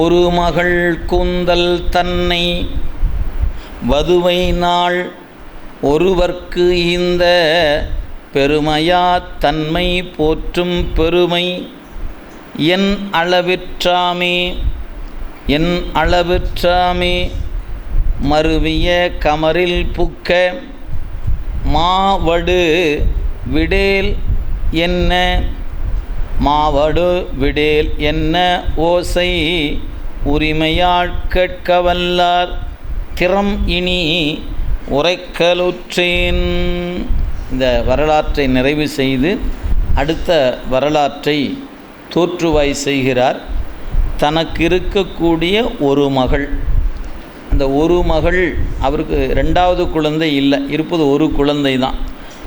ஒரு மகள் கூந்தல் தன்னை வதுவை நாள் ஒருவர்க்கு இந்த பெருமையா தன்மை போற்றும் பெருமை. என் அளவிற்றாமே என் அளவிற்றாமே மருவிய கமரில் புக்க மாவடு விடேல் என்ன? மாவடு விடேல் என்ன ஓசை? உரிமையாள் கேட்கவல்லார் திறம் இனி உரைக்கலுற்றேன். இந்த வரலாற்றை நிறைவு செய்து அடுத்த வரலாற்றை தோற்றுவாய் செய்கிறார். தனக்கு இருக்கக்கூடிய ஒரு மகள். அந்த ஒரு மகள் அவருக்கு ரெண்டாவது குழந்தை இல்லை. இருப்பது ஒரு குழந்தை தான்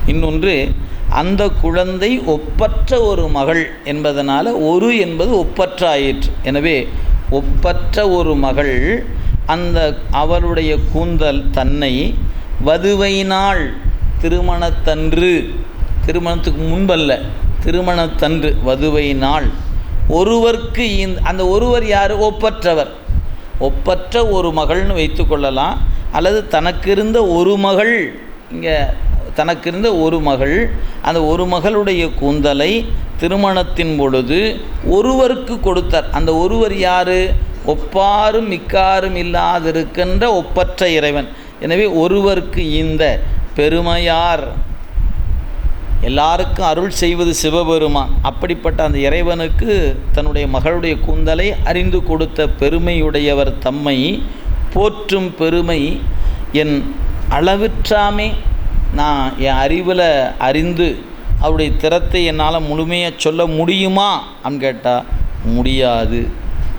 இன்னொன்று அந்த குழந்தை ஒப்பற்ற ஒரு மகள் என்பதனால் ஒரு என்பது ஒப்பற்ற ஆயிற்று எனவே ஒப்பற்ற ஒரு மகள் அந்த அவளுடைய கூந்தல் தன்னை வதுவை நாள் திருமணத்தன்று திருமணத்துக்கு முன்பல்ல திருமணத்தன்று வதுவை நாள் ஒருவர்க்கு அந்த ஒருவர் யார்? ஒப்பற்றவர். ஒப்பற்ற ஒரு மகள்னு வைத்துக்கொள்ளலாம் அல்லது தனக்கு இருந்த ஒரு மகள் இங்கே தனக்கு இருந்த ஒரு மகள் அந்த ஒரு மகளுடைய கூந்தலை திருமணத்தின் பொழுது ஒருவருக்கு கொடுத்தார். அந்த ஒருவர் யார்? ஒப்பாரும் மிக்காரும் இல்லாதிருக்கின்ற ஒப்பற்ற இறைவன். எனவே ஒருவருக்கு இந்த பெருமையார். எல்லாருக்கும் அருள் செய்வது சிவபெருமான். அப்படிப்பட்ட அந்த இறைவனுக்கு தன்னுடைய மகளுடைய கூந்தலை அறிந்து கொடுத்த பெருமையுடையவர் தம்மை போற்றும் பெருமை என் அளவிற்றாமே. நான் என் அறிவில் அறிந்து அவருடைய திறத்தை என்னால் முழுமையாக சொல்ல முடியுமா? அப்படின்னு கேட்டால் முடியாது.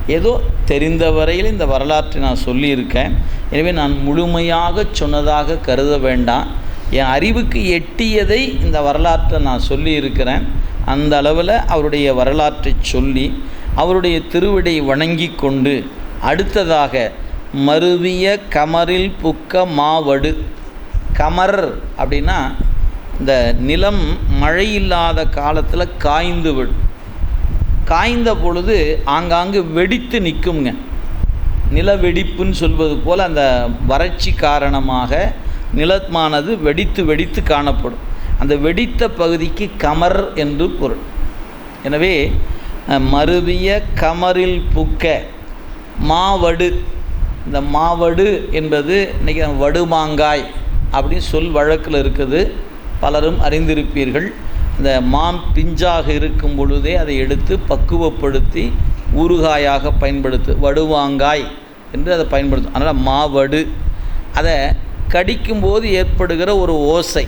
ஏதோ தெரிந்த வரையில் இந்த வரலாற்றை நான் சொல்லியிருக்கேன். எனவே நான் முழுமையாக சொன்னதாக கருத வேண்டாம். என் அறிவுக்கு எட்டியதை இந்த வரலாற்றை நான் சொல்லியிருக்கிறேன். அந்த அளவில் அவருடைய வரலாற்றை சொல்லி அவருடைய திருவிடை வணங்கி கொண்டு அடுத்ததாக மருவிய கமரில் புக்க மாவடு கமர் அப்படின்னா இந்த நிலம் மழை இல்லாத காலத்தில் காய்ந்து விடும். காய்ந்த பொழுது ஆங்காங்கு வெடித்து நிற்குங்க நில வெடிப்புன்னு சொல்வது போல் அந்த வறட்சி காரணமாக நிலமானது வெடித்து வெடித்து காணப்படும். அந்த வெடித்த பகுதிக்கு கமர் என்று பொருள். எனவே மருவிய கமரில் புக்க மாவடு. இந்த மாவடு என்பது இன்றைக்கி வடுமாங்காய். அப்படின்னு சொல் வழக்கில் இருக்குது. பலரும் அறிந்திருப்பீர்கள். இந்த மாம் பிஞ்சாக இருக்கும் பொழுதே அதை எடுத்து பக்குவப்படுத்தி ஊறுகாயாக பயன்படுத்து வடுவாங்காய் என்று அதை பயன்படுத்தும் அதனால் மாவடு. அதை கடிக்கும்போது ஏற்படுகிற ஒரு ஓசை.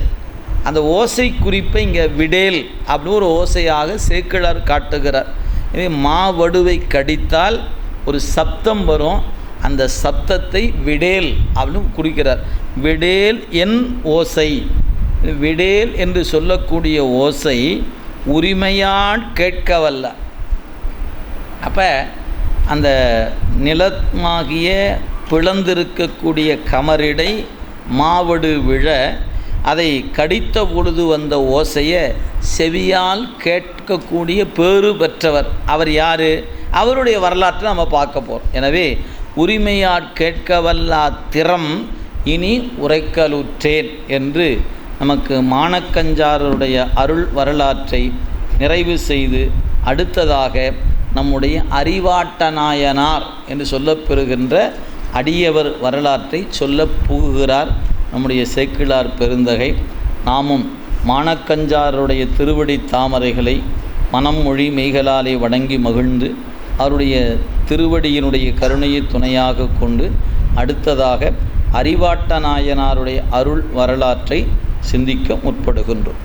அந்த ஓசை குறிப்பை இங்கே விடேல் அப்படின்னு ஒரு ஓசையாக சேக்கிழார் காட்டுகிறார். எனவே மாவடுவை கடித்தால் ஒரு சப்தம் வரும். அந்த சத்தத்தை விடேல் அப்படின்னு குறிக்கிறார். விடேல் என் ஓசை. விடேல் என்று சொல்லக்கூடிய ஓசை உரிமையான் கேட்கவல்ல. அப்போ அந்த நிலமாகிய பிளந்திருக்கக்கூடிய கமரிடை மாவடு விழ அதை கடித்த பொழுது வந்த ஓசையை செவியால் கேட்கக்கூடிய பேறு பெற்றவர். அவர் யார்? அவருடைய வரலாற்றை நம்ம பார்க்க போகிறோம் எனவே உரிமையாற் கேட்கவல்லா திறம் இனி உரைக்கலுற்றேன் என்று நமக்கு மானக்கஞ்சாரருடைய அருள் வரலாற்றை நிறைவு செய்து அடுத்ததாக நம்முடைய அறிவாட்ட நாயனார் என்று சொல்லப்பெறுகின்ற அடியவர் வரலாற்றை சொல்ல புகுகிறார் நம்முடைய சேக்கிழார் பெருந்தகை. நாமும் மானக்கஞ்சாரருடைய திருவடி தாமரைகளை மனம் மொழி மெய்களாலே வணங்கி மகிழ்ந்து அவருடைய திருவடியினுடைய கருணையை துணையாக கொண்டு அடுத்ததாக அறிவாட்ட நாயனாருடைய அருள் வரலாற்றை சிந்திக்க முற்படுகின்றோம்.